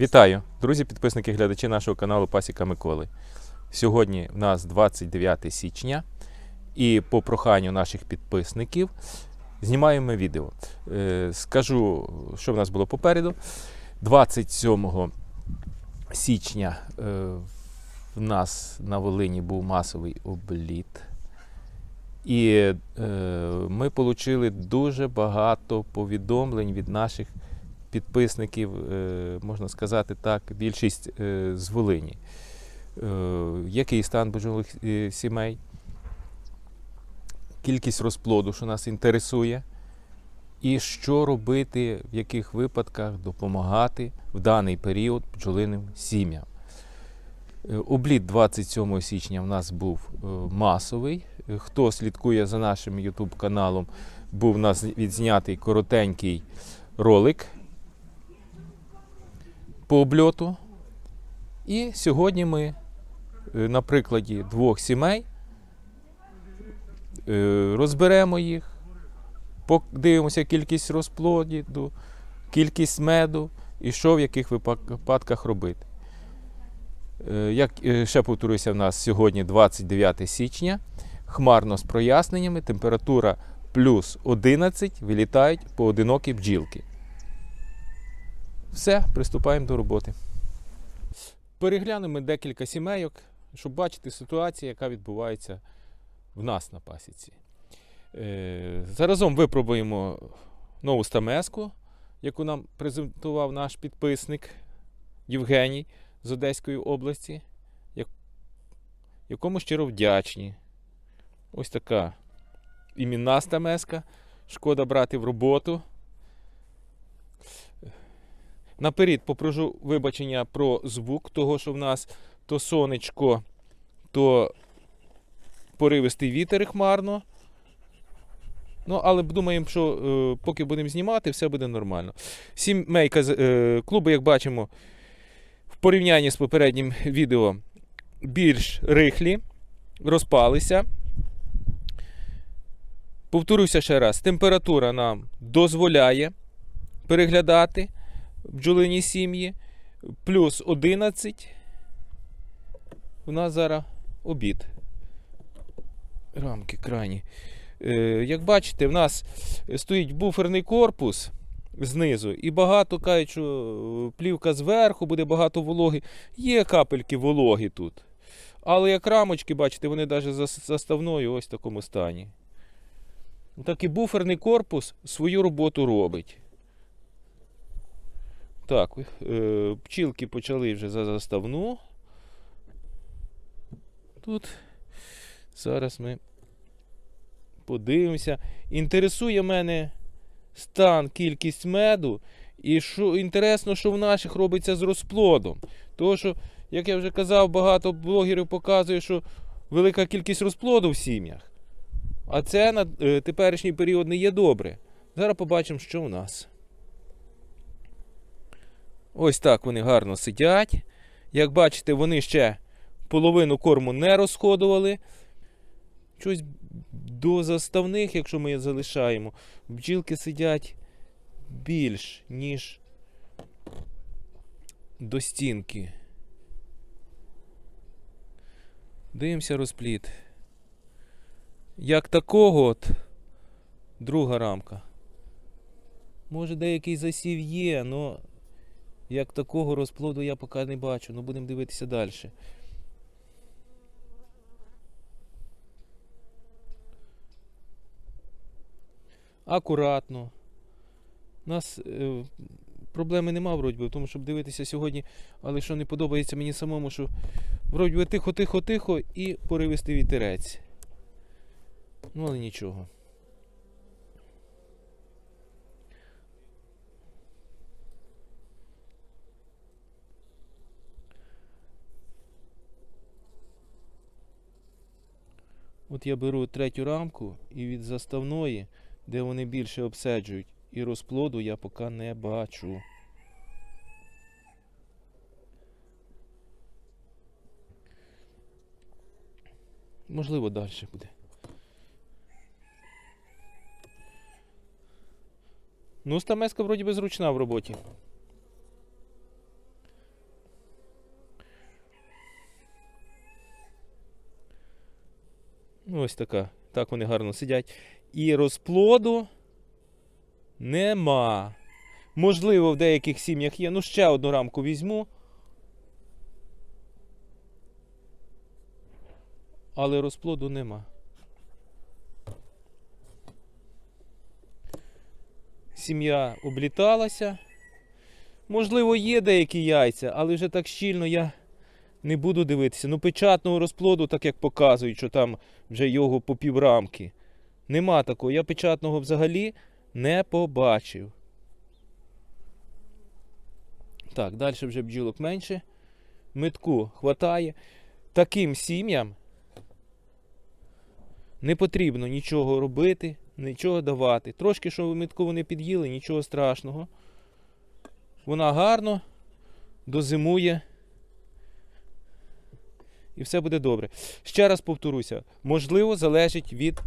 Вітаю, друзі, підписники, глядачі нашого каналу Пасіка Миколи. Сьогодні в нас 29 січня, і по проханню наших підписників знімаємо відео. Е, Скажу, що в нас було попереду. 27 січня е, в нас на Волині був масовий обліт. І е, ми отримали дуже багато повідомлень від наших е, можна сказати так, більшість е, з Волині. Е, Який стан бджолих сімей, кількість розплоду, що нас інтересує, і що робити, в яких випадках допомагати в даний період бджолиним сім'ям. Обліт 27 січня в нас був масовий. Хто слідкує за нашим YouTube каналом, був у нас відзнятий коротенький ролик по обльоту. І сьогодні ми е, на прикладі двох сімей е, розберемо їх, подивимося кількість розплоду, кількість меду і що в яких випадках робити. Е, Як ще повторюся, в нас сьогодні 29 січня, хмарно з проясненнями, температура плюс 11, вилітають поодинокі бджілки. Все, приступаємо до роботи. Переглянемо декілька сімейок, щоб бачити ситуацію, яка відбувається в нас на пасіці. Е, Заразом випробуємо нову стамеску, яку нам презентував наш підписник Євгеній з Одеської області, якому щиро вдячні. Ось така імінна стамеска. Шкода брати в роботу. Наперед попрошу вибачення про звук, того, що в нас то сонечко, то поривистий вітер хмарно. Ну, але думаємо, що е, поки будемо знімати, все буде нормально. Сімейка е, клубу, як бачимо, в порівнянні з попереднім відео більш рихлі, розпалися. Повторюся ще раз: температура нам дозволяє переглядати бджолині сім'ї. Плюс 11. У нас зараз обід. Рамки крайні. Е, як бачите, в нас стоїть буферний корпус знизу, і багато кажуть, е, плівка зверху, буде багато вологи. Є капельки вологи тут. Але як рамочки, бачите, вони навіть за заставною ось в такому стані. Так і буферний корпус свою роботу робить. Так, е, пчілки почали вже за заставну. Тут зараз ми подивимося. Інтересує мене стан, кількість меду. І що інтересно, що в наших робиться з розплодом. Тому що, як я вже казав, багато блогерів показує, що велика кількість розплоду в сім'ях. А це на е, теперішній період не є добре. Зараз побачимо, що у нас. Ось так вони гарно сидять. Як бачите, вони ще половину корму не розходували. Щось до заставних, якщо ми їх залишаємо, бджілки сидять більш, ніж до стінки. Дивимося розпліт. Як такого от друга рамка. Може деякий засів є, але як такого розплоду я поки не бачу. Ну будемо дивитися далі. Акуратно. У нас е, проблеми нема, вроді би, тому, щоб дивитися сьогодні, але що не подобається мені самому, що вроді би тихо-тихо-тихо і поривистий вітерець. Ну, але нічого. От я беру третю рамку і від заставної, де вони більше обседжують, і розплоду я поки не бачу. Можливо, далі буде. Ну, стамеска вроді би зручна в роботі. Ну, Ось така. Так вони гарно сидять. І розплоду нема. Можливо, в деяких сім'ях є. Ну, ще одну рамку візьму. Але розплоду нема. Сім'я обліталася. Можливо, є деякі яйця, але вже так щільно я не буду дивитися. Ну, печатного розплоду, так як показують, що там вже його по піврамки. Нема такого. Я печатного взагалі не побачив. Так, далі вже бджілок менше. Метку хватає. Таким сім'ям не потрібно нічого робити, нічого давати. Трошки, що метку вони під'їли, нічого страшного. Вона гарно дозимує. І все буде добре. Ще раз повторюся, можливо, залежить від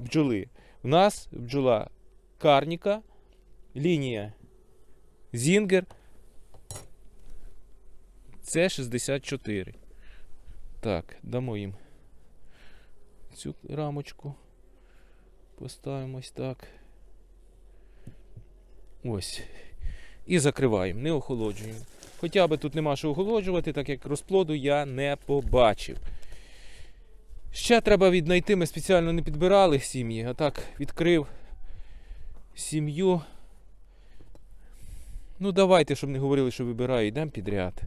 бджоли. У нас бджола карніка, лінія Зінгер. Це 64. Так, дамо їм цю рамочку. Поставимо ось так. Ось. І закриваємо, не охолоджуємо. Хоча би тут нема що охолоджувати, так як розплоду я не побачив. Ще треба віднайти, ми спеціально не підбирали сім'ї, а так відкрив сім'ю. Ну, давайте, щоб не говорили, що вибираю, йдемо підряд.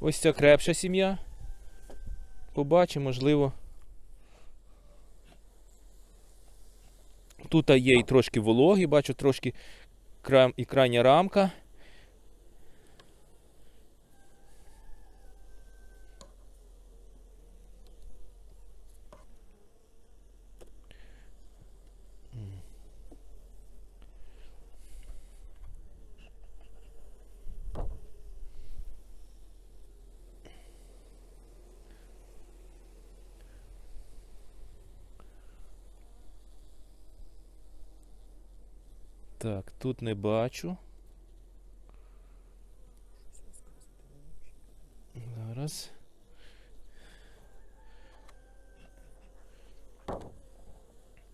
Ось ця крепша сім'я. Побачимо, можливо. Тут є і трошки вологі, бачу трошки і крайня рамка. Так, тут не бачу. Зараз.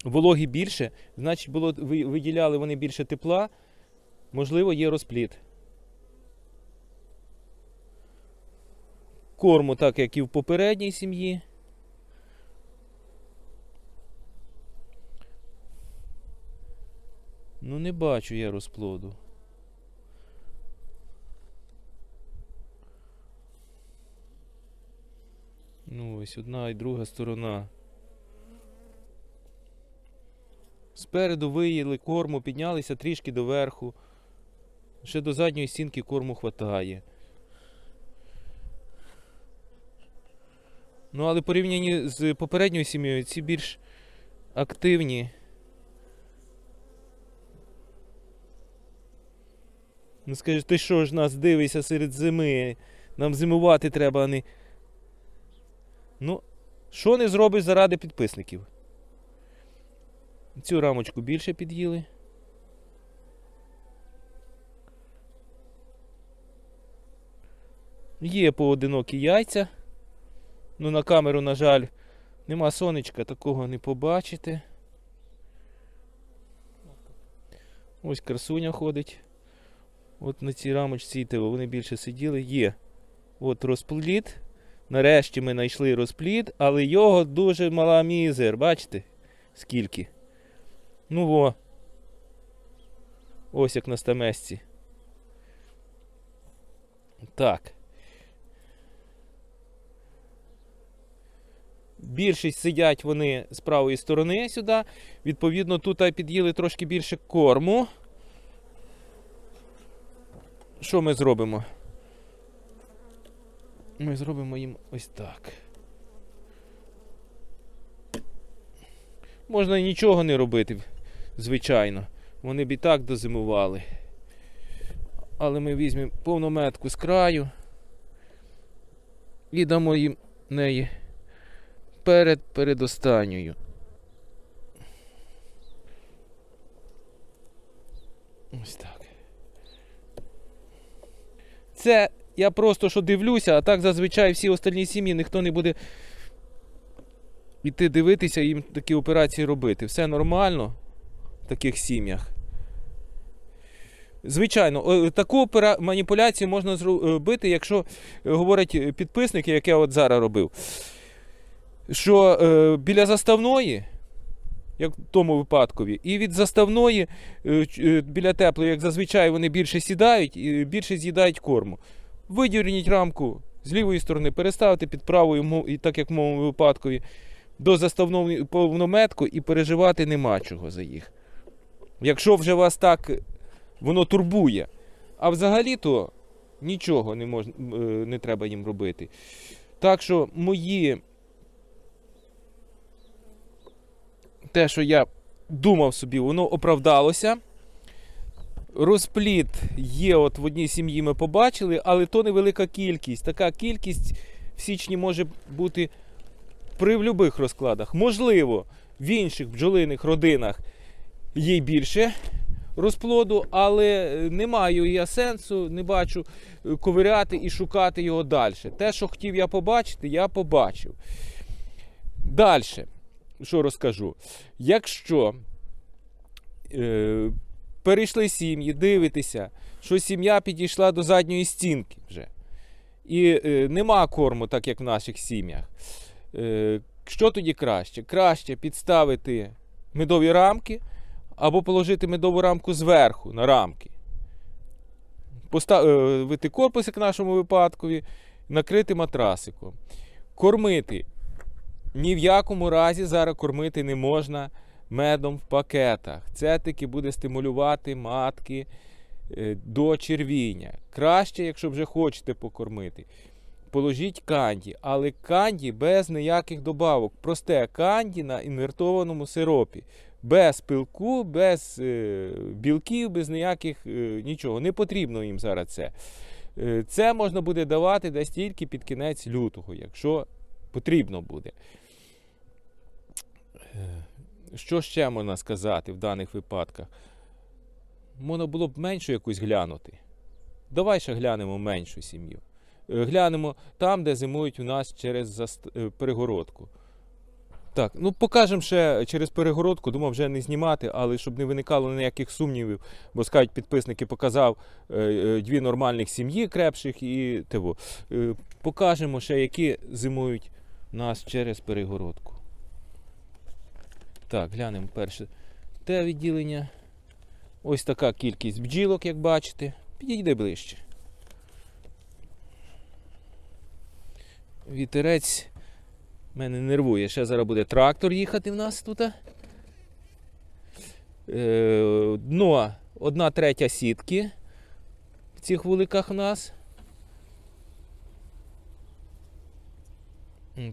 Вологі більше, значить, було, ви- виділяли вони більше тепла, можливо, є розпліт. Корму, так як і в попередній сім'ї. Не бачу я розплоду. Ну, ось одна і друга сторона. Спереду виїли корму, піднялися трішки доверху. Ще до задньої стінки корму хватає. Ну, але порівняні з попередньою сім'єю, ці більш активні. Ну скажеш, ти що ж нас дивишся серед зими? Нам зимувати треба, а не. Ну, що не зробиш заради підписників? Цю рамочку більше під'їли. Є поодинокі яйця. Ну, на камеру, на жаль, нема сонечка, такого не побачите. Ось красуня ходить. От на цій рамочці вони більше сиділи. Є. От розплід. Нарешті ми знайшли розплід, але його дуже мала мізер. Бачите? Скільки? Ну во. Ось як на стамесці. Так. Більшість сидять вони з правої сторони сюди. Відповідно, тут під'їли трошки більше корму. Що ми зробимо? Ми зробимо їм ось так. Можна нічого не робити, звичайно. Вони б і так дозимували. Але ми візьмемо повну метку з краю і дамо їм неї перед передостанньою. Ось так. Це Я просто що дивлюся, а так зазвичай всі остальні сім'ї ніхто не буде йти дивитися і їм такі операції робити. Все нормально в таких сім'ях. Звичайно, таку маніпуляцію можна зробити, якщо е, говорять е, підписники, як я от зараз робив, що е, біля заставної, як в тому випадкові, і від заставної е, е, біля теплої, як зазвичай вони більше сідають і більше з'їдають корму. Видірніть рамку з лівої сторони, переставити під правою, і так як в моєму випадкові, до заставної повнометку і переживати нема чого за їх. Якщо вже вас так воно турбує. А взагалі-то нічого не, мож, е, не треба їм робити. Так що мої. Те, що я думав собі, воно оправдалося. Розпліт є, от в одній сім'ї ми побачили, але то невелика кількість. Така кількість в січні може бути при будь-яких розкладах. Можливо, в інших бджолиних родинах є більше розплоду, але е, не маю я сенсу, не бачу е, ковиряти і шукати його далі. Те, що хотів я побачити, я побачив. Далі, що розкажу? Якщо е, перейшли сім'ї, дивитеся, що сім'я підійшла до задньої стінки вже. І е, нема корму, так як в наших сім'ях. Е, що тоді краще? Краще підставити медові рамки або положити медову рамку зверху на рамки. Поставити корпусик в нашому випадкові, накрити матрасиком. Кормити. Ні в якому разі зараз кормити не можна медом в пакетах. Це таки буде стимулювати матки е, до червіння. Краще, якщо вже хочете покормити. Положіть канді, але канді без ніяких добавок. Просте канді на інвертованому сиропі. Без пилку, без е, білків, без ніяких е, нічого. Не потрібно їм зараз це. Е, це можна буде давати десь тільки під кінець лютого, якщо потрібно буде. Е, Що ще можна сказати в даних випадках? Можна було б меншу якусь глянути. Давай ще глянемо меншу сім'ю. Е, Глянемо там, де зимують у нас через е, перегородку. Так, ну покажемо ще через перегородку, думав вже не знімати, але щоб не виникало ніяких сумнівів, бо скажуть, підписники показав дві нормальних сім'ї крепших і того. Покажемо ще, які зимують нас через перегородку. Так, глянемо перше те відділення. Ось така кількість бджілок, як бачите. Підійди ближче. Вітерець мене нервує. Ще зараз буде трактор їхати в нас тут. Е, дно одна третя сітки в цих вуликах у нас.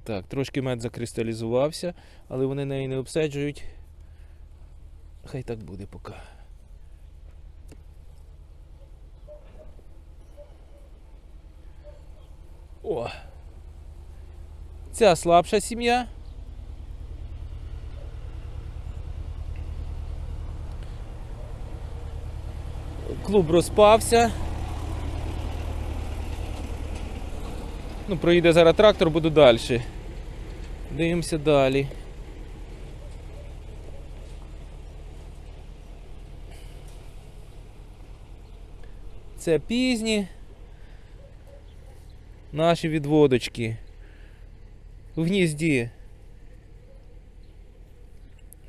Так, трошки мед закристалізувався, але вони неї не обсаджують. Хай так буде поки. О! Ця слабша сім'я. Клуб розпався. Ну, проїде зараз трактор, буду далі. Дивимося далі. Це пізні наші відводочки в гнізді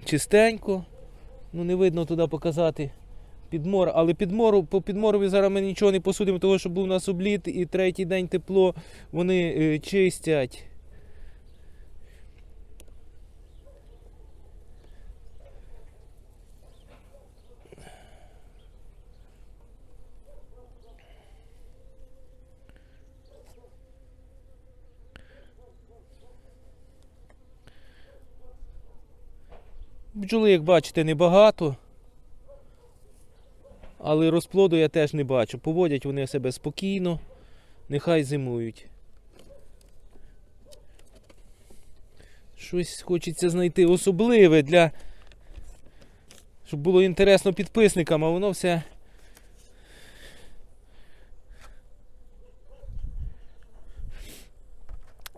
чистенько. Ну, не видно туди показати підмор, але підмору, по підморові зараз ми нічого не посудимо, тому що був у нас обліт і третій день тепло, вони е, чистять. Бджоли, як бачите, небагато. Але розплоду я теж не бачу. Поводять вони себе спокійно, нехай зимують. Щось хочеться знайти особливе для. Щоб було інтересно підписникам, а воно все.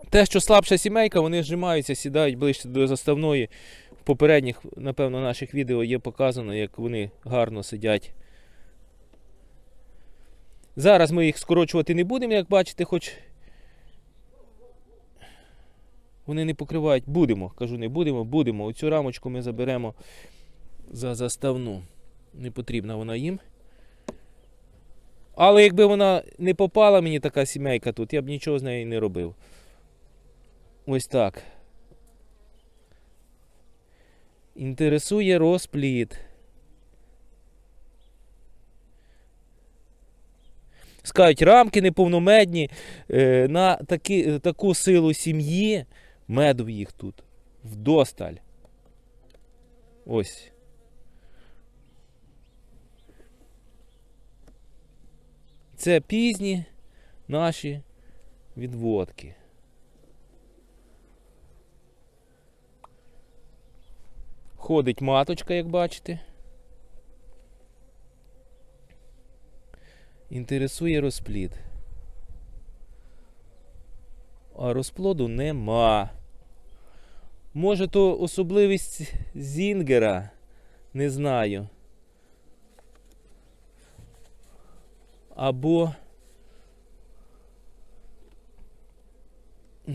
Те, що слабша сімейка, вони зжимаються, сідають ближче до заставної. В попередніх, напевно, наших відео є показано, як вони гарно сидять. Зараз ми їх скорочувати не будемо, як бачите, хоч вони не покривають. Будемо, кажу, не будемо, будемо. Оцю рамочку ми заберемо за заставну. Не потрібна вона їм. Але якби вона не попала мені така сімейка тут, я б нічого з нею не робив. Ось так. Інтересує розплід. Скажуть, рамки неповномедні. Е, на такі, е, таку силу сім'ї меду їх тут. Вдосталь. Ось. Це пізні наші відводки. Ходить маточка, як бачите. Інтересує розплід. А розплоду нема. Може, то особливість Зінгера? Не знаю. Або.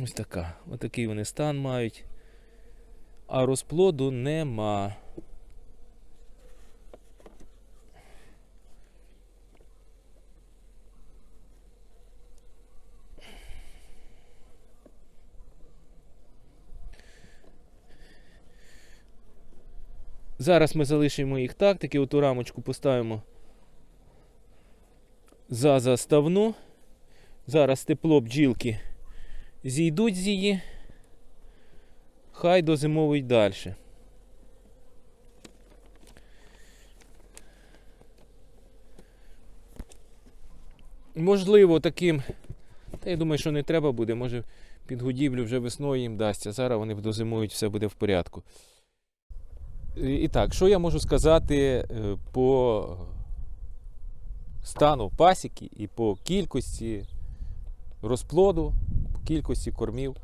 Ось така. Отакий вони стан мають. А розплоду нема. Зараз ми залишимо їх так, таки оту рамочку поставимо за заставну. Зараз тепло бджілки зійдуть з її. Хай дозимовують далі. Можливо, таким. Та я думаю, що не треба буде. Може під годівлю вже весною їм дасться. Зараз вони дозимують, все буде в порядку. І так, що я можу сказати е, по стану пасіки і по кількості розплоду, по кількості кормів,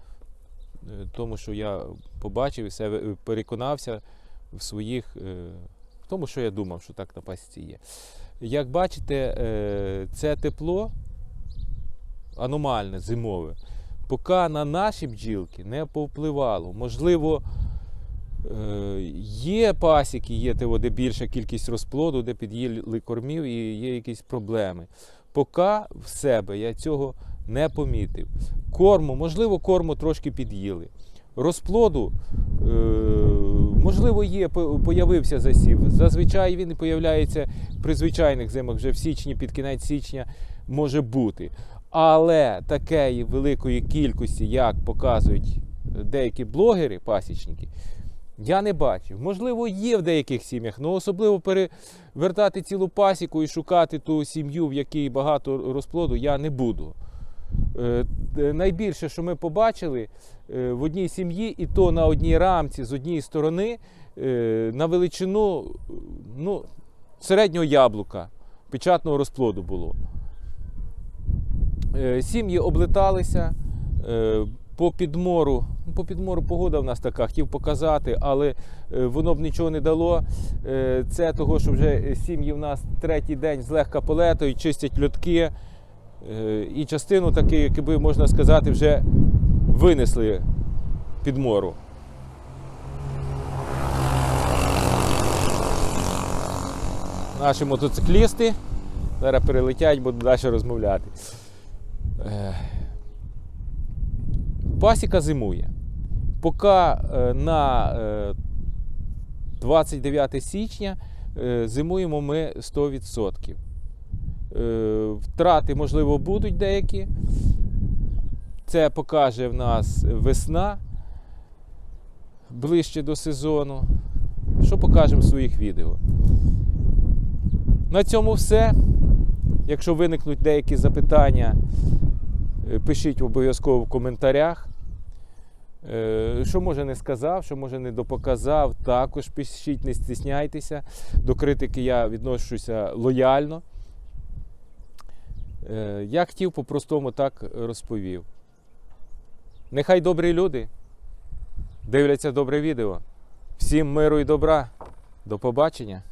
Е, тому що я побачив і е, переконався в своїх, в тому, що я думав, що так на пасіці є. Як бачите, це тепло аномальне, зимове, поки на наші бджілки не повпливало. Можливо, Є пасіки, є те, де більша кількість розплоду, де під'їли кормів і є якісь проблеми. Поки в себе я цього не помітив. Корму, можливо, корму трошки під'їли. Розплоду, е, можливо, є, появився засів. Зазвичай він появляється при звичайних зимах, вже в січні, під кінець січня може бути. Але такої великої кількості, як показують деякі блогери, пасічники, я не бачив. Можливо, є в деяких сім'ях, але особливо перевертати цілу пасіку і шукати ту сім'ю, в якій багато розплоду, я не буду. Е, е, Найбільше, що ми побачили е, в одній сім'ї, і то на одній рамці з однієї сторони на величину ну, середнього яблука печатного розплоду було. Сім'ї облеталися. По підмору, по підмору погода в нас така, хотів показати, але е, воно б нічого не дало. Е, Це того, що вже сім'ї в нас третій день злегка полетають, чистять льотки. Е, І частину таки, якби можна сказати, вже винесли підмору. Наші мотоциклісти зараз перелетять, буду далі розмовляти. Е, Пасіка зимує. Поки е, на е, 29 січня е, зимуємо ми 100%. Е, Втрати, можливо, будуть деякі. Це покаже в нас весна ближче до сезону. Що покажемо в своїх відео. На цьому все. Якщо виникнуть деякі запитання, е, пишіть обов'язково в коментарях. Е, Що може не сказав, що може не допоказав, також пишіть, не стісняйтеся. До критики я відношуся лояльно. Е, Я хотів по-простому так розповів. Нехай добрі люди дивляться добре відео. Всім миру і добра. До побачення.